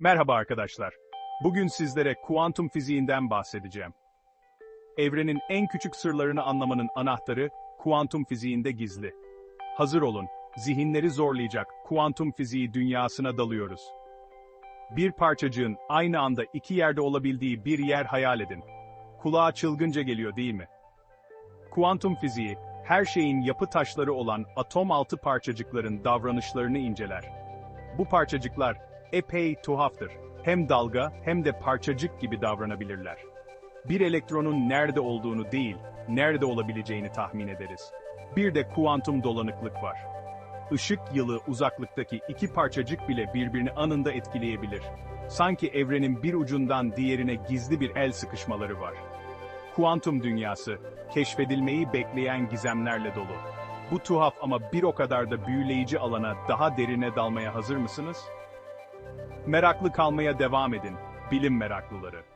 Merhaba arkadaşlar. Bugün sizlere kuantum fiziğinden bahsedeceğim. Evrenin en küçük sırlarını anlamanın anahtarı kuantum fiziğinde gizli. Hazır olun, zihinleri zorlayacak kuantum fiziği dünyasına dalıyoruz. Bir parçacığın aynı anda iki yerde olabildiği bir yer hayal edin. Kulağa çılgınca geliyor değil mi? Kuantum fiziği, her şeyin yapı taşları olan atom altı parçacıkların davranışlarını inceler. Bu parçacıklar epey tuhaftır. Hem dalga hem de parçacık gibi davranabilirler. Bir elektronun nerede olduğunu değil, nerede olabileceğini tahmin ederiz. Bir de kuantum dolanıklık var. Işık yılı uzaklıktaki iki parçacık bile birbirini anında etkileyebilir. Sanki evrenin bir ucundan diğerine gizli bir el sıkışmaları var. Kuantum dünyası, keşfedilmeyi bekleyen gizemlerle dolu. Bu tuhaf ama bir o kadar da büyüleyici alana daha derine dalmaya hazır mısınız? Meraklı kalmaya devam edin, bilim meraklıları.